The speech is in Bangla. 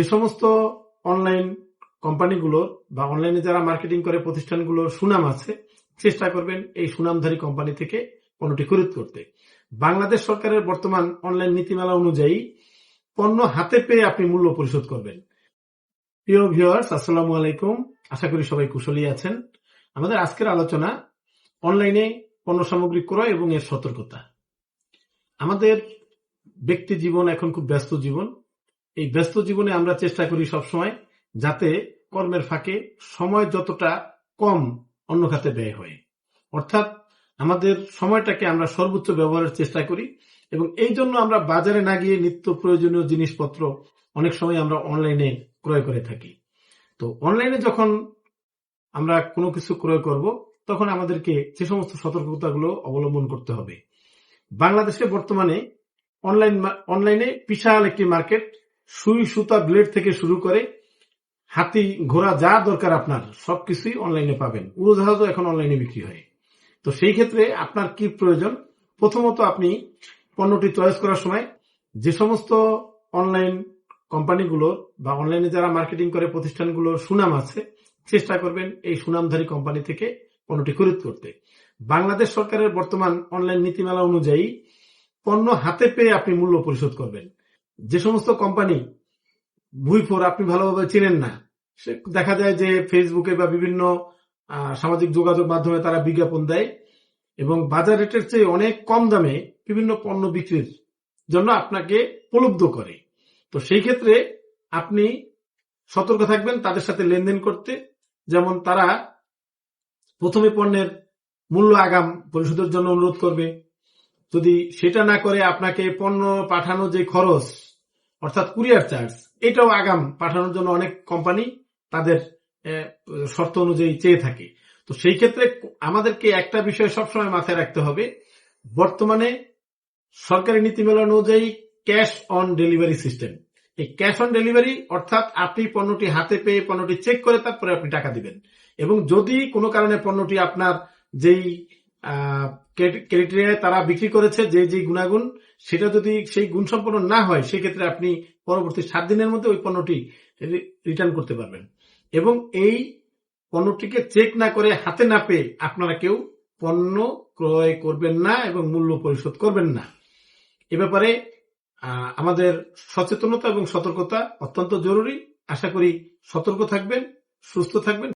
যে সমস্ত অনলাইন কোম্পানিগুলোর বা অনলাইনে যারা মার্কেটিং করে প্রতিষ্ঠানগুলোর সুনাম আছে, চেষ্টা করবেন এই সুনামধারী কোম্পানি থেকে পণ্যটি খরিদ করতে। বাংলাদেশ সরকারের বর্তমান অনলাইন নীতিমালা অনুযায়ী পণ্য হাতে পেয়ে আপনি মূল্য পরিশোধ করবেন। প্রিয় ভিউয়ার্স আসসালামু আলাইকুম। আশা করি সবাই কুশলী আছেন। আমাদের আজকের আলোচনা অনলাইনে পণ্য সামগ্রী ক্রয় এবং এর সতর্কতা। আমাদের ব্যক্তি জীবন এখন খুব ব্যস্ত জীবন। এই ব্যস্ত জীবনে আমরা চেষ্টা করি সবসময় যাতে কর্মের ফাঁকে সময় যতটা কম অন্য খাতে ব্যয় হয়। অর্থাৎ আমাদের সময়টাকে আমরা সর্বোচ্চ ব্যবহারের চেষ্টা করি এবং এই জন্য আমরা বাজারে না গিয়ে নিত্য প্রয়োজনীয় জিনিসপত্র অনেক সময় আমরা অনলাইনে ক্রয় করে থাকি। তো অনলাইনে যখন আমরা কোনো কিছু ক্রয় করব, তখন আমাদেরকে যে সমস্ত সতর্কতাগুলো অবলম্বন করতে হবে। বাংলাদেশে বর্তমানে অনলাইন অনলাইনে বিশাল একটি মার্কেট সুই সুতা ব্লেড থেকে শুরু করে হাতি ঘোড়া যা দরকার আপনার, সবকিছুই অনলাইনে পাবেন। উড়োজাহাজও এখন অনলাইনে বিক্রি হয়। তো সেই ক্ষেত্রে আপনার কি প্রয়োজন? প্রথমত আপনি পণ্যটি চয়েস করার সময় যে সমস্ত অনলাইন কোম্পানিগুলো বা অনলাইনে যারা মার্কেটিং করে প্রতিষ্ঠানগুলোর সুনাম আছে, চেষ্টা করবেন এই সুনামধারী কোম্পানি থেকে পণ্যটি খরিদ করতে। বাংলাদেশ সরকারের বর্তমান অনলাইন নীতিমালা অনুযায়ী পণ্য হাতে পেয়ে আপনি মূল্য পরিশোধ করবেন। যে সমস্ত কোম্পানি ভুইফোর আপনি ভালোভাবে চেনেন না, সে দেখা যায় যে ফেসবুকে বা বিভিন্ন সামাজিক যোগাযোগ মাধ্যমে তারা বিজ্ঞাপন দেয় এবং বাজার রেটের চেয়ে অনেক কম দামে বিভিন্ন পণ্য বিক্রির জন্য আপনাকে প্রলুব্ধ করে। তো সেই ক্ষেত্রে আপনি সতর্ক থাকবেন তাদের সাথে লেনদেন করতে। যেমন তারা প্রথমে পণ্যের মূল্য আগাম পরিশোধের জন্য অনুরোধ করবে। যদি সেটা না করে আপনাকে পণ্য পাঠানো যে খরচ, অর্থাৎ কুরিয়ার চার্জ, এটাও আগাম পাঠানোর জন্য অনেক কোম্পানি তাদের শর্ত অনুযায়ী চেয়ে থাকে। তো সেই ক্ষেত্রে আমাদেরকে একটা বিষয় সবসময় মাথায় রাখতে হবে। বর্তমানে সরকারি নীতিমালা অনুযায়ী ক্যাশ অন ডেলিভারি সিস্টেম। এই ক্যাশ অন ডেলিভারি অর্থাৎ আপনি পণ্যটি হাতে পেয়ে পণ্যটি চেক করে তারপরে আপনি টাকা দিবেন। এবং যদি কোনো কারণে পণ্যটি আপনার যেই ক্রাইটেরিয়ায় তারা বিক্রি করেছে যে যে গুণাগুণ, সেটা যদি সেই গুণ সম্পন্ন না হয়, সেক্ষেত্রে আপনি পরবর্তী সাত দিনের মধ্যে ওই পণ্যটি রিটার্ন করতে পারবেন। এবং এই পণ্যটিকে চেক না করে হাতে না পেয়ে আপনারা কেউ পণ্য ক্রয় করবেন না এবং মূল্য পরিশোধ করবেন না। এ ব্যাপারে আমাদের সচেতনতা এবং সতর্কতা অত্যন্ত জরুরি। আশা করি সতর্ক থাকবেন, সুস্থ থাকবেন।